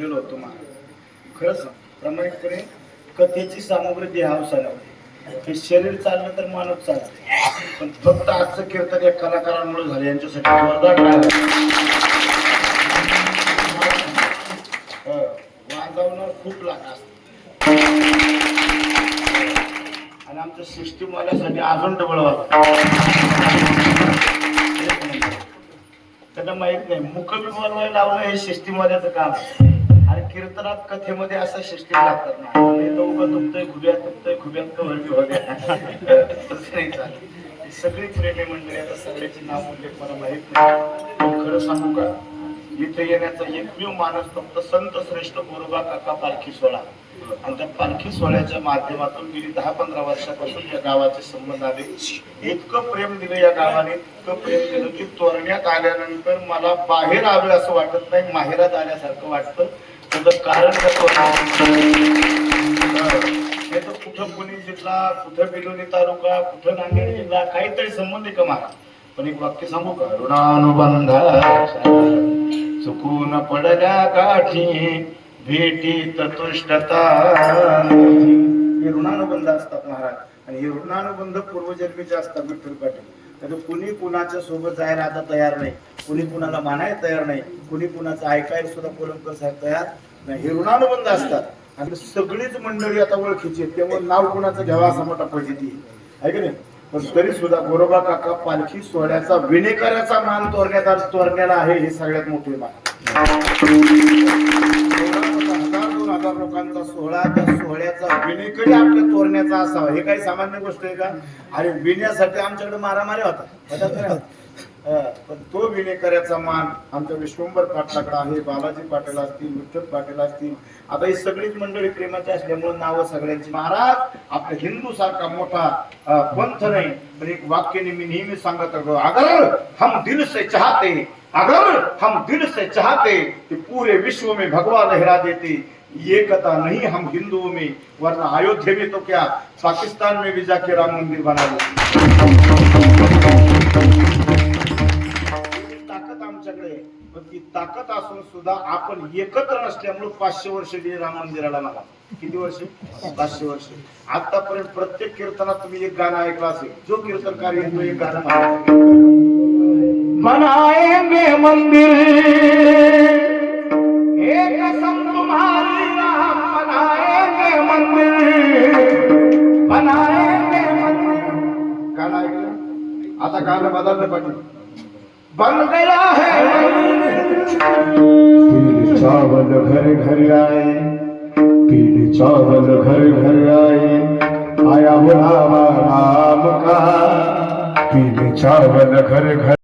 इतका होतो मला. खरंच प्रामाणिकपणे कथेची सामग्री देहावसाला होती. हे शरीर चाललं तर माणूस चालते. पण फक्त आजचं कीर्तन या कलाकारांमुळे झालं यांच्यासाठी जोरदार हो, वाजवणार खूप लाग असत. आणि आमचं सिस्टीम वाल्यासाठी अजून डबल वाजत त्यांना माहीत नाही मुकबी बोलवायला लावणं हे सिस्टीम वाल्याचं काम आहे. कीर्तनात कथेमध्ये असं सिस्टीम लागतात ना. नाही तुमतंय तुमतंय खुब्यात कवर बी होत्या सगळी प्रेमी मंडळी आता सगळ्याची नाव उल्लेख म्हणजे मला माहीत नाही. खरं सांगू का? इथे येण्याचा एकमेव माणूस फक्त संत श्रेष्ठ गोरोबा काका पालखी सोहळा. आणि त्या पालखी सोहळ्याच्या माध्यमातून गेली दहा पंधरा वर्षापासून या गावाचे संबंध आले. इतकं प्रेम दिलं या गावाने इतकं प्रेम दिलं की तोरण्यात आल्यानंतर मला बाहेर आलं असं वाटत नाही माहेरात आल्यासारखं वाटतं. त्याचं कारण कसं नाही तर कुठं पुणे जिल्हा कुठं बिलोली तालुका कुठं नांदेड जिल्हा काहीतरी संबंध आहे का मला? पण एक वाक्य सांगू का? ऋणानुबंधा चुकून पडल्या गाठी भेटी तुष्टता. हे ऋणानुबंध असतात महाराज. आणि हे ऋणानुबंध पूर्वजन्मीचे असतात विठ्ठल पाटील. कारण कुणी कुणाच्या सोबत जायला आता तयार नाही कुणी कुणाला मानायला तयार नाही कुणी कुणाचं ऐकायला सुद्धा कोलमकर साहेब तयार नाही. हे ऋणानुबंध असतात. आणि सगळीच मंडळी आता ओळखीची आहेत. त्यामुळे नाव कुणाचं घ्यावा असा मोठा फजिती आहे. की नाही? पण तरी सुद्धा गोरोबा काका पालखी सोहळ्याचा विणेकराचा मान तोरण्याचा तोरण्याला आहे हे सगळ्यात मोठे मान. हजार लोकांचा सोहळा त्या सोहळ्याचा विणेकरी आपल्या तोरण्याचा असावा? हे काही सामान्य गोष्ट आहे का? अरे विण्यासाठी आमच्याकडे मारामारी होता पण तो विणेकऱ्याचा मान आमच्या विश्वंभर पाटलाकडे आहे बालाजी पाटील असतील विठ्ठल पाटील असतील. आता ही सगळीच मंडळी प्रेमाची असल्यामुळे नावं सगळ्यांची. महाराज आपल्या हिंदू सारखा मोठा पंथ नाही पण एक वाक्य मी नेहमी सांगत होतो अगर हम दिल से चाहते अगर हम दिल से चाहते कि पूरे विश्व में भगवान लहरा देते। एकता नहीं हम हिंदुओं में वरना अयोध्या में तो क्या पाकिस्तान में भी जाके राम मंदिर बना देते ताकद असून सुद्धा आपण एकत्र नसल्यामुळे पाचशे वर्ष गेली राम मंदिराला मला किती वर्ष? पाचशे वर्ष. आतापर्यंत प्रत्येक कीर्तनात तुम्ही एक गाणं ऐकलं असेल. जो कीर्तनकार येतो एक गाणं. बनाएंगे मंदिर. एक तुम्हारी राम बनाएंगे मंदिर. बनाएंगे मंदिर. गाणं ऐकलं? आता गाणं बदललं पाहिजे. बन गया है चावल घर घर आए पीले चावल घर घर आए आया बुलावा राम का पीले चावल घर घर